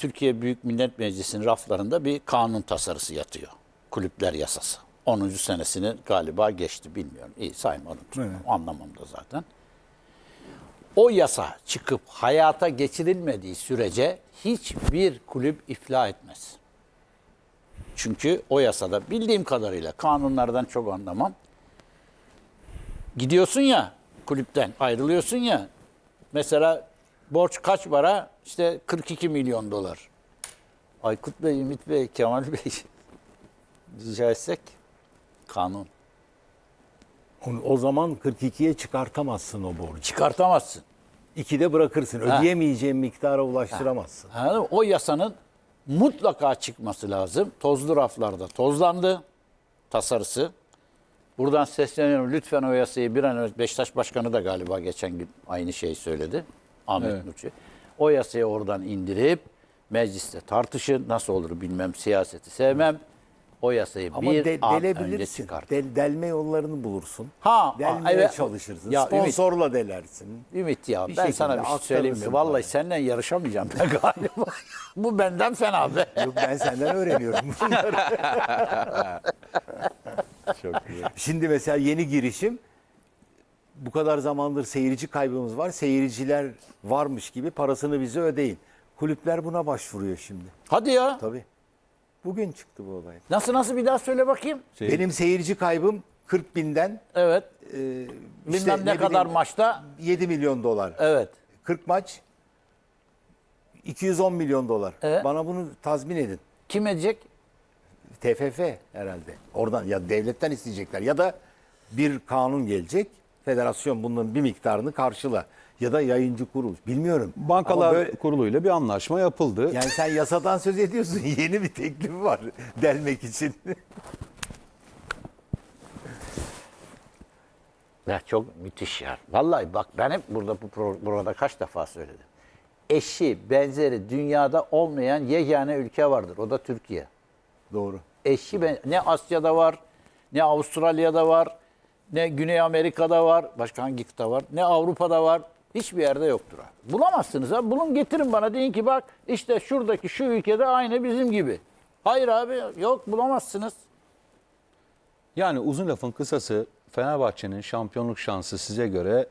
Türkiye Büyük Millet Meclisi'nin raflarında bir kanun tasarısı yatıyor. Kulüpler yasası. 10. senesini galiba geçti bilmiyorum. İyi saymadım. Anlamam da zaten. O yasa çıkıp hayata geçirilmediği sürece hiçbir kulüp iflah etmez. Çünkü o yasada bildiğim kadarıyla kanunlardan çok anlamam. Gidiyorsun ya kulüpten ayrılıyorsun ya. Mesela borç kaç para? İşte 42 milyon dolar. Aykut Bey, Ümit Bey, Kemal Bey rica etsek kanun. Onu- O zaman 42'ye çıkartamazsın o borcu. Çıkartamazsın. 2'de bırakırsın. Ödeyemeyeceğin miktara ulaştıramazsın. Anladın mı? O yasanın mutlaka çıkması lazım. Tozlu raflarda tozlandı tasarısı. Buradan sesleniyorum. Lütfen o yasayı bir an önce Beşiktaş Başkanı da galiba geçen gün aynı şeyi söyledi. Ahmet Evet. Nurçu. O yasayı oradan indirip mecliste tartışın. Nasıl olur bilmem. Siyaseti sevmem. O yasayı Ama bir de, an önce çıkart. Del, delme yollarını bulursun. Ha, Delmeye evet. çalışırsın. Ya Ümit- Sponsorla delersin. Ümit ya Bir ben sana bir şey söyleyeyim mi? Vallahi parayı. seninle yarışamayacağım ben galiba. Bu benden fena be. Yok ben senden öğreniyorum bunları. Çok güzel. Şimdi mesela yeni girişim bu kadar zamandır seyirci kaybımız var. Seyirciler varmış gibi parasını bize ödeyin. Kulüpler buna başvuruyor şimdi. Hadi ya. Tabii. Bugün çıktı bu olay. Nasıl nasıl bir daha söyle bakayım. Şey- Benim seyirci kaybım 40 binden Evet. e, Bilmem işte ne, ne kadar bileyim, maçta. 7 milyon dolar. Evet. 40 maç 210 milyon dolar. Evet. Bana bunu tazmin edin. Kim edecek? TFF herhalde. Oradan ya devletten isteyecekler ya da bir kanun gelecek. Federasyon bunun bir miktarını karşıla ya da yayıncı kuruluş. Bilmiyorum. Ama Bankalar böyle- Kurulu'yla bir anlaşma yapıldı. yani sen yasadan söz ediyorsun. Yeni bir teklif var delmek için. Ya çok müthiş ya. Vallahi bak ben hep burada bu burada kaç defa söyledim. Eşi, benzeri dünyada olmayan yegane ülke vardır. O da Türkiye. Doğru. Eşi ben, ne Asya'da var, ne Avustralya'da var, ne Güney Amerika'da var, başka hangi kıta var, ne Avrupa'da var. Hiçbir yerde yoktur abi. Bulamazsınız ha. Bulun getirin bana deyin ki bak işte şuradaki şu ülkede aynı bizim gibi. Hayır abi yok bulamazsınız. Yani uzun lafın kısası Fenerbahçe'nin şampiyonluk şansı size göre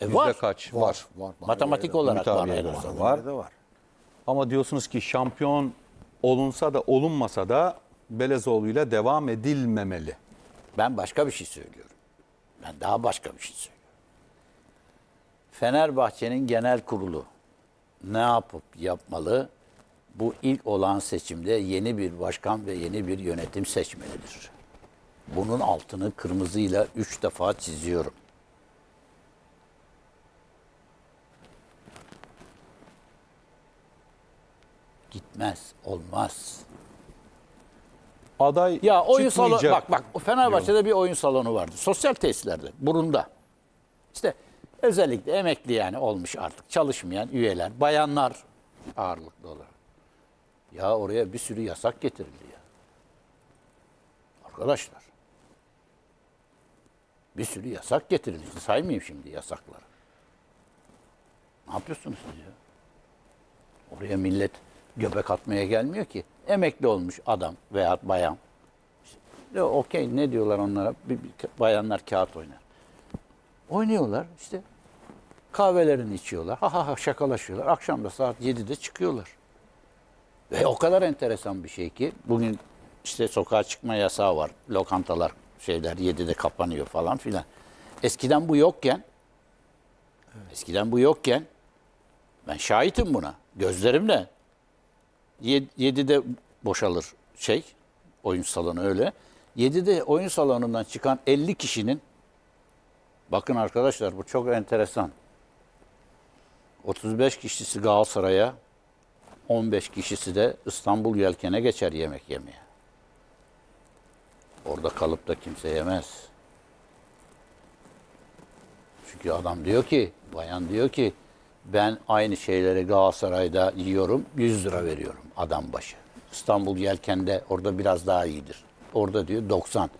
E, yüzde var. kaç? Var. Var. Matematik olarak var. En de azından. var. Var. var. Ama diyorsunuz ki şampiyon olunsa da olunmasa da Belezoğlu'yla devam edilmemeli. Ben başka bir şey söylüyorum. Ben daha başka bir şey söylüyorum. Fenerbahçe'nin genel kurulu ne yapıp yapmalı? Bu ilk olan seçimde yeni bir başkan ve yeni bir yönetim seçmelidir. Bunun altını kırmızıyla üç defa çiziyorum. Gitmez, olmaz. Aday Ya oyun salonu çıkmayacak. bak bak Fenerbahçe'de bir oyun salonu vardı. Sosyal tesislerde burunda. İşte özellikle emekli yani olmuş artık çalışmayan üyeler, bayanlar ağırlıklı olarak. Ya oraya bir sürü yasak getirildi ya. Arkadaşlar. Bir sürü yasak getirildi. Saymayayım şimdi yasakları. Ne yapıyorsunuz siz ya? Oraya millet göbek atmaya gelmiyor ki. Emekli olmuş adam veya bayan. İşte, okey ne diyorlar onlara? Bir, bir- bayanlar kağıt oynar. Oynuyorlar işte. Kahvelerini içiyorlar. Ha ha ha şakalaşıyorlar. Akşam da saat 7'de çıkıyorlar. Ve o kadar enteresan bir şey ki bugün işte sokağa çıkma yasağı var. Lokantalar şeyler 7'de kapanıyor falan filan. Eskiden bu yokken eskiden bu yokken ben şahitim buna. Gözlerimle. 7'de boşalır şey, oyun salonu öyle. 7'de oyun salonundan çıkan 50 kişinin, bakın arkadaşlar bu çok enteresan. 35 kişisi Galatasaray'a, 15 kişisi de İstanbul Yelken'e geçer yemek yemeye. Orada kalıp da kimse yemez. Çünkü adam diyor ki, bayan diyor ki ben aynı şeyleri Galatasaray'da yiyorum 100 lira veriyorum adam başı. İstanbul Yelken'de orada biraz daha iyidir. Orada diyor 90.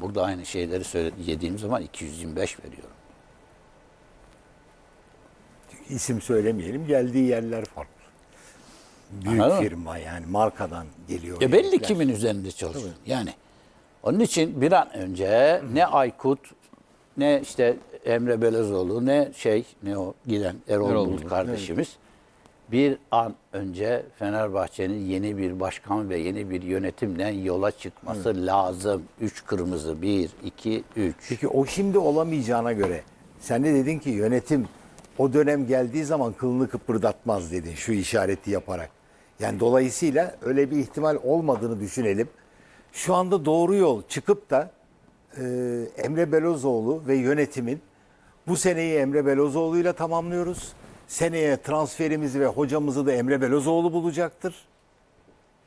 Burada aynı şeyleri söyle, yediğim zaman 225 veriyorum. İsim söylemeyelim. Geldiği yerler farklı. Büyük Anladın mı? firma yani markadan geliyor. Ya belli herifler. kimin üzerinde çalışıyor. Yani onun için bir an önce ne Aykut ne işte Emre Belezoğlu ne şey ne o giden Erol, Erol Bulut kardeşimiz bir an önce Fenerbahçe'nin yeni bir başkan ve yeni bir yönetimden yola çıkması lazım. Üç kırmızı. Bir, iki, üç. Peki o şimdi olamayacağına göre sen de dedin ki yönetim o dönem geldiği zaman kılını kıpırdatmaz dedin şu işareti yaparak. Yani dolayısıyla öyle bir ihtimal olmadığını düşünelim. Şu anda doğru yol çıkıp da e, Emre Belözoğlu ve yönetimin bu seneyi Emre Belözoğlu ile tamamlıyoruz. Seneye transferimizi ve hocamızı da Emre Belözoğlu bulacaktır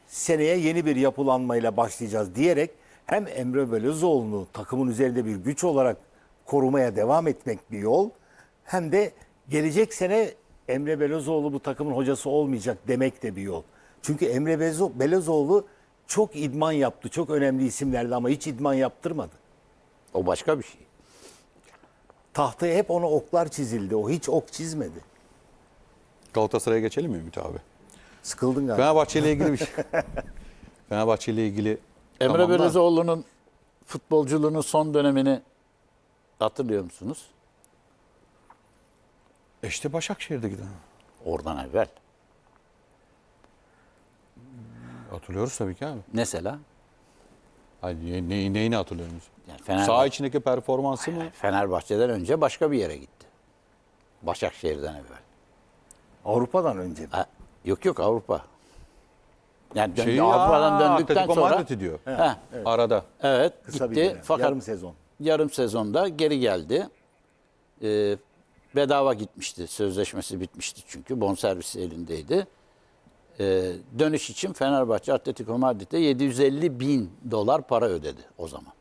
seneye yeni bir yapılanmayla başlayacağız diyerek hem Emre Belözoğlu'nu takımın üzerinde bir güç olarak korumaya devam etmek bir yol hem de gelecek sene Emre Belözoğlu bu takımın hocası olmayacak demek de bir yol. Çünkü Emre Belözoğlu çok idman yaptı. Çok önemli isimlerdi ama hiç idman yaptırmadı. O başka bir şey. Tahtaya hep ona oklar çizildi. O hiç ok çizmedi. Galatasaray'a geçelim mi Ümit abi? Sıkıldın galiba. Fenerbahçe ile ilgili bir şey. Fenerbahçe ile ilgili Emre Tamam da- futbolculuğunun son dönemini hatırlıyor musunuz? E işte Başakşehir'de giden. Oradan evvel. Hatırlıyoruz tabii ki abi. Mesela Hani ne, neyini hatırlıyorsunuz? yani Fenerbahçe, Saha içindeki performansı mı? Fenerbahçe'den önce başka bir yere gitti. Başakşehir'den evvel. Avrupa'dan önce. mi? Ha, yok yok Avrupa. Yani dön- Şeyi, Avrupa'dan aa, döndükten Atletico sonra Madrid'i diyor. Ha, Arada. evet Kısa bir gitti dönem. fakat Yarım sezon. yarım sezonda geri geldi. Ee, bedava gitmişti. Sözleşmesi bitmişti çünkü. Bonservisi elindeydi. Ee, dönüş için Fenerbahçe Atletico Madrid'e 750 bin dolar para ödedi o zaman.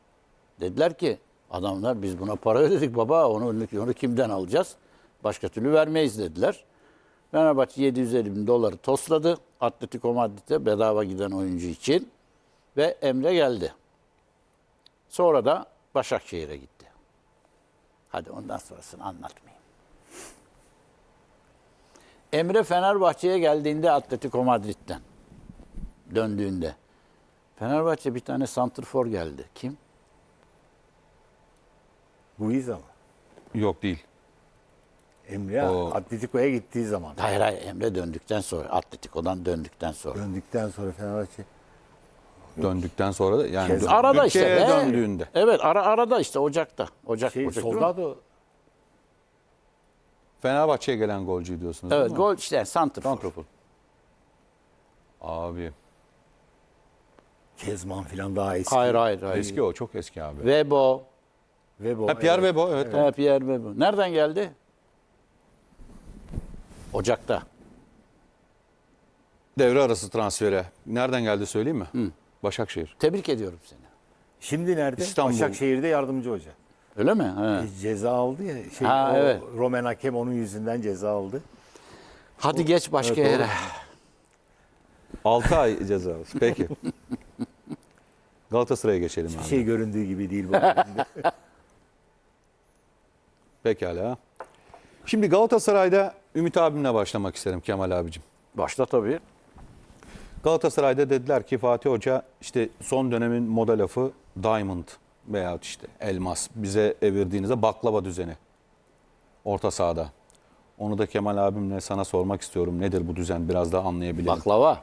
Dediler ki adamlar biz buna para ödedik baba onu, onu kimden alacağız? Başka türlü vermeyiz dediler. Fenerbahçe 750 bin doları tosladı Atletico Madrid'e bedava giden oyuncu için ve Emre geldi. Sonra da Başakşehir'e gitti. Hadi ondan sonrasını anlatmayayım. Emre Fenerbahçe'ye geldiğinde Atletico Madrid'den döndüğünde Fenerbahçe bir tane santrfor geldi. Kim? Guiza mı? Yok değil. Emre O- Atletico'ya gittiği zaman. Hayır hayır Emre döndükten sonra Atletico'dan döndükten sonra. Döndükten sonra Fenerbahçe Döndükten sonra da yani Kez- Arada işte. ülkeye be. döndüğünde. Evet ara, arada işte Ocak'ta. Ocak, şey Ocak değil mi? Soldado Fenerbahçe'ye gelen golcü diyorsunuz Evet değil mi? gol işte santrfor. Santrafor. Abi Kezman falan daha eski. Hayır hayır hayır. eski o çok eski abi. Webo. Webo. Ha, Pierre Webo evet. Ha, Pierre Webo. Nereden geldi? Ocak'ta. Devre arası transferi. Nereden geldi söyleyeyim mi? Başakşehir. Tebrik ediyorum seni. Şimdi nerede? İstanbul. Başakşehir'de yardımcı hoca. Öyle mi? Ha. E, Ceza aldı ya. Şey, Ha, o evet. Roman hakem onun yüzünden ceza aldı. Hadi geç başka Evet, yere. 6 ay cezası. Peki. Galatasaray'a geçelim Bir abi. şey göründüğü gibi değil bu. Pekala. Şimdi Galatasaray'da Ümit abimle başlamak isterim Kemal abicim. Başla tabii. Galatasaray'da dediler ki Fatih Hoca işte son dönemin moda lafı diamond veya işte elmas bize evirdiğinizde baklava düzeni orta sahada. Onu da Kemal abimle sana sormak istiyorum. Nedir bu düzen biraz daha anlayabilelim. Baklava.